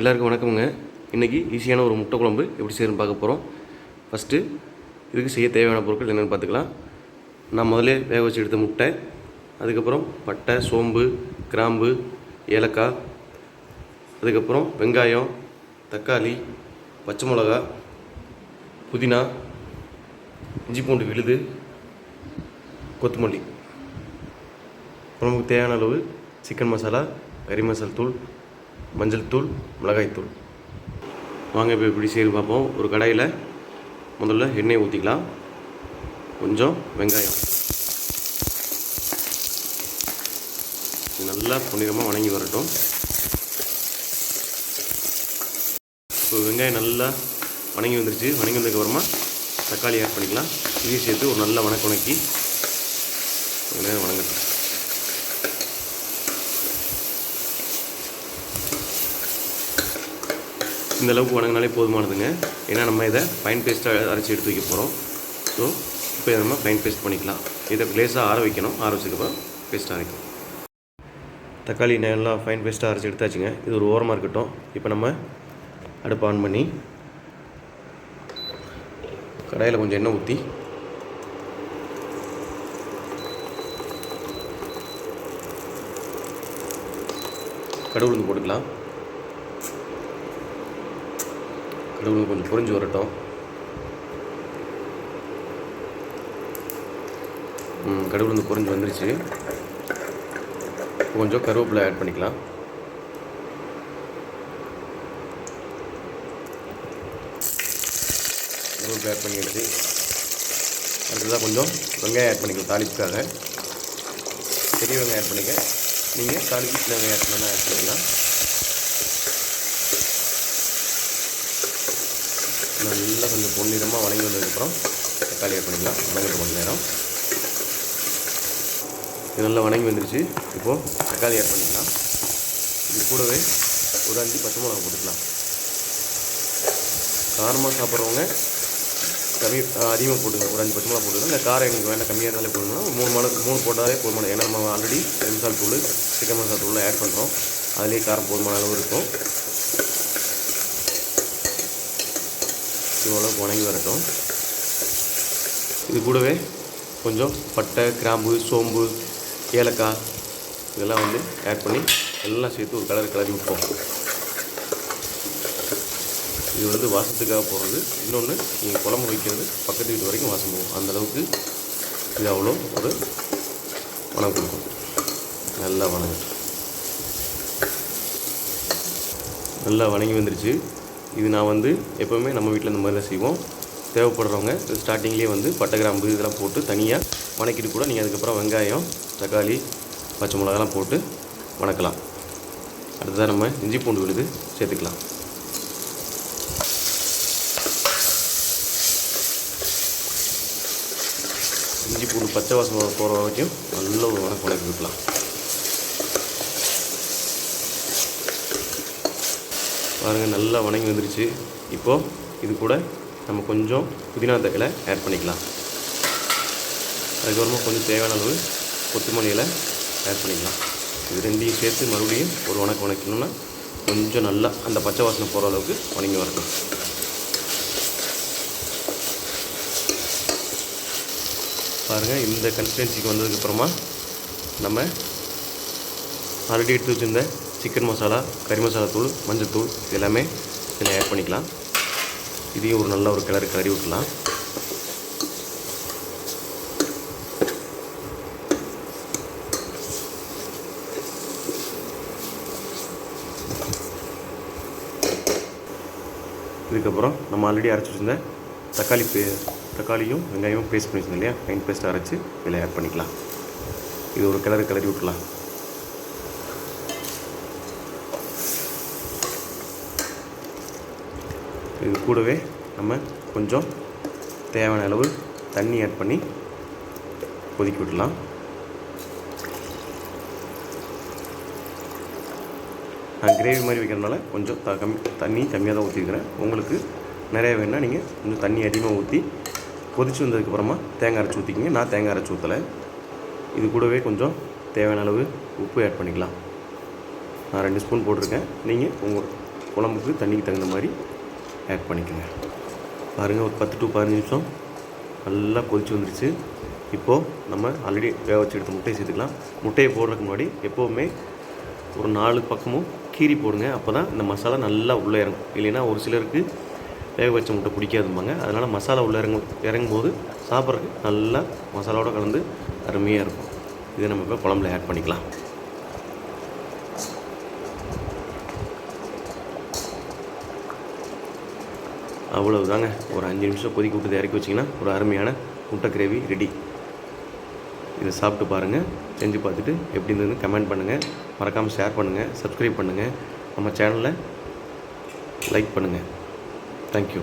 எல்லாருக்கும் வணக்கமுங்க. இன்றைக்கி ஈஸியான ஒரு முட்டை குழம்பு எப்படி செய்யணும்னு பார்க்க போகிறோம் ஃபஸ்ட்டு இதுக்கு செய்ய தேவையான பொருட்கள் என்னென்னு பார்த்துக்கலாம். நான் முதலே வேக வச்சு எடுத்த முட்டை அதுக்கப்புறம் பட்டை சோம்பு கிராம்பு ஏலக்காய் அதுக்கப்புறம் வெங்காயம் தக்காளி பச்சை மிளகா புதினா இஞ்சி பூண்டு விழுது கொத்தமல்லி. குழம்புக்கு தேவையான அளவு சிக்கன் மசாலா கறி மசால் தூள் மஞ்சள் தூள் மிளகாய்த்தூள் வாங்க இப்போ எப்படி செய்து பார்ப்போம். ஒரு கடாயில் முதல்ல எண்ணெய் ஊற்றிக்கலாம் கொஞ்சம் வெங்காயம். நல்லா புனிதமாக வணங்கி வரட்டும். இப்போ வெங்காயம் நல்லா வணங்கி வந்துருச்சு. வணங்கி வந்ததுக்கப்புறமா தக்காளி ஆட் பண்ணிக்கலாம். இதையும் சேர்த்து ஒரு நல்ல வணக்க வணக்கி நேரம் வணங்கட்டும். இந்த அளவுக்கு வணங்கினாலே போதுமானதுங்க. ஏன்னா நம்ம இதை ஃபைன் பேஸ்ட்டாக அரைச்சி எடுத்து வைக்க போகிறோம் ஸோ இப்போ இதை நம்ம ஃபைன் பேஸ்ட் பண்ணிக்கலாம். இதை லேஸாக ஆற வைக்கணும். ஆற வச்சதுக்கப்புறம் பேஸ்ட்டாக அரைக்கணும். தக்காளி நல்லா ஃபைன் பேஸ்ட்டாக அரைச்சி எடுத்தாச்சுங்க. இது ஒரு ஓரமாக இருக்கட்டும். இப்போ நம்ம அடுப்பு ஆன் பண்ணி கடாயில் கொஞ்சம் எண்ணெய் ஊற்றி கடுகுளுந்து போட்டுக்கலாம். கடுகு கொஞ்சம் புரிஞ்சு வரட்டும். ம், கடுகு வந்து பொரிஞ்சு வந்துருச்சு. கொஞ்சம் கருவேப்பிலை ஆட் பண்ணிக்கலாம். கருவேப்பிலை ஆட் பண்ணியாச்சு. அடுத்ததாக கொஞ்சம் வெங்காயம் ஆட் பண்ணிக்கலாம் தாளிப்புக்காக. பெரிய வெங்காயம் ஆட் பண்ணிக்க. நீங்கள் தாளிப்பு சின்ன வெங்காயம் ஆட் பண்ணால் ஆட் பண்ணிக்கலாம். நல்லா கொஞ்சம் பொன்னிறமாக வணங்கி வந்ததுக்கப்புறம் தக்காளி ஆட் பண்ணிக்கலாம். வணங்கட்டும் கொஞ்சம் நேரம். இது நல்லா வணங்கி வந்துருச்சு. இப்போது தக்காளி ஆட் பண்ணிக்கலாம். இது கூடவே ஒரு அஞ்சு பச்சை மிளகா போட்டுக்கலாம். காரமாக சாப்பிட்றவங்க கம்மி அதிகமாக போட்டுங்க ஒரு அஞ்சு பச்சை மிளகா போட்டுக்கலாம். இல்லை காரம் எங்களுக்கு வேண்டாம். கம்மியாக இருந்தாலே போதுங்கன்னா மூணு மிளகு மூணு போட்டாலே போதுமான. ஏன்னா நம்ம ஆல்ரெடி மசால் தூள் சிக்கன் மசாலா தூள்லாம் ஆட் பண்ணுறோம் அதுலேயே காரம் போதுமான அளவு இருக்கும். இவ்வளோக்கு வணங்கி வரட்டும். இது கூடவே கொஞ்சம் பட்டை கிராம்பு சோம்பு ஏலக்காய் இதெல்லாம் வந்து ஆட் பண்ணி எல்லாம் சேர்த்து ஒரு கலர் கிளறி விட்போம் இது வந்து வாசத்துக்காக போகிறது இன்னொன்று நீங்கள் குழம்பு வைக்கிறது பக்கத்து வீட்டு வரைக்கும் வாசம் போகும். அந்த அளவுக்கு இது அவ்வளோ ஒரு வணக்கம் கொடுக்கும். நல்லா வணங்கும். நல்லா வணங்கி வந்துருச்சு. இது நான் வந்து எப்போவுமே நம்ம வீட்டில் இந்த மாதிரி தான் செய்வோம். தேவைப்படுறவங்க ஸ்டார்டிங்லேயே வந்து பட்டை கிராம்பு இதெல்லாம் போட்டு தனியாக வணக்கிட்டு கூட நீங்கள் அதுக்கப்புறம் வெங்காயம் தக்காளி பச்சை மிளகாலாம் போட்டு வணக்கலாம். அடுத்ததாக நம்ம இஞ்சி பூண்டு விழுது சேர்த்துக்கலாம். இஞ்சி பூண்டு பச்சை வாசம் போகிற வரைக்கும் நல்ல ஒரு வணக்கம் வணக்கி விட்டுலாம் பாருங்கள் நல்லா வணங்கி வந்துருச்சு. இப்போது இது கூட நம்ம கொஞ்சம் புதினா தக்கலை ஆட் பண்ணிக்கலாம். அதுக்கப்புறமா கொஞ்சம் தேவையான அளவு கொத்தமல்லி இலை ஆட் பண்ணிக்கலாம். இது ரெண்டையும் சேர்த்து மறுபடியும் ஒரு வணக்கம் வணக்கணும்னா கொஞ்சம் நல்லா அந்த பச்சை வாசனை போகிற அளவுக்கு வணங்கி வரட்டும். பாருங்கள் இந்த கன்சிஸ்டன்சிக்கு வந்ததுக்கப்புறமா நம்ம ஆல்ரெடி எடுத்து வச்சுருந்த சிக்கன் மசாலா கறி மசாலா தூள் மஞ்சத்தூள் எல்லாமே இதில் ஆட் பண்ணிக்கலாம். இதையும் ஒரு நல்ல ஒரு கிளறி கிளறி விட்டுலாம் இதுக்கப்புறம் நம்ம ஆல்ரெடி அரைச்சி வச்சுருந்த தக்காளி பே தக்காளியும் வெங்காயமும் பேஸ்ட் பண்ணி வச்சுருந்தோம் இல்லையா? ஃபைன் பேஸ்ட் அரைச்சி இதில் ஆட் பண்ணிக்கலாம். இது ஒரு கிளறு கிளறி விட்டுலாம் இது கூடவே நம்ம கொஞ்சம் தேவையான அளவு தண்ணி ஆட் பண்ணி கொதிக்க விடலாம். நான் கிரேவி மாதிரி வைக்கிறதுனால கொஞ்சம் த கம்மி தண்ணி கம்மியாக தான் ஊற்றிருக்கிறேன் உங்களுக்கு நிறைய வேணால் நீங்கள் கொஞ்சம் தண்ணி அதிகமாக ஊற்றி கொதிச்சு வந்ததுக்கப்புறமா தேங்காய் அரைச்சி ஊற்றிக்கிங்க நான் தேங்காய் அரைச்சி ஊற்றலை இது கூடவே கொஞ்சம் தேவையான அளவு உப்பு ஆட் பண்ணிக்கலாம். நான் ரெண்டு ஸ்பூன் போட்டிருக்கேன். நீங்கள் உங்கள் குழம்புக்கு தண்ணிக்கு தகுந்த மாதிரி ஆட் பண்ணிக்கோங்க. பாருங்கள் ஒரு பத்து டு பதினஞ்சு நிமிஷம் நல்லா கொதிச்சு வந்துருச்சு. இப்போது நம்ம ஆல்ரெடி வேக வச்சு எடுத்த முட்டையை சேர்த்துக்கலாம். முட்டையை போடுறதுக்கு முன்னாடி எப்போவுமே ஒரு நாலு பக்கமும் கீரி போடுங்க. அப்போ தான் இந்த மசாலா நல்லா உள்ளே இறங்கும். இல்லைன்னா ஒரு சிலருக்கு வேக வச்ச முட்டை பிடிக்காதும்பாங்க. அதனால் மசாலா உள்ளே இறங்கும் இறங்கும் போது சாப்பிட்றதுக்கு நல்லா மசாலாவோட கலந்து அருமையாக இருக்கும். இதை நம்ம இப்போ குழம்புல ஆட் பண்ணிக்கலாம். அவ்வளவுதாங்க. ஒரு அஞ்சு நிமிஷம் கொதிக்க விட்டு இறக்கி வச்சிங்கன்னா ஒரு அருமையான முட்டை கிரேவி ரெடி இதை சாப்பிட்டு பாருங்கள் செஞ்சு பார்த்துட்டு எப்படி இருந்ததுன்னு கமெண்ட் பண்ணுங்கள் மறக்காமல் ஷேர் பண்ணுங்கள் சப்ஸ்கிரைப் பண்ணுங்கள் நம்ம சேனலை லைக் பண்ணுங்கள் தேங்க்யூ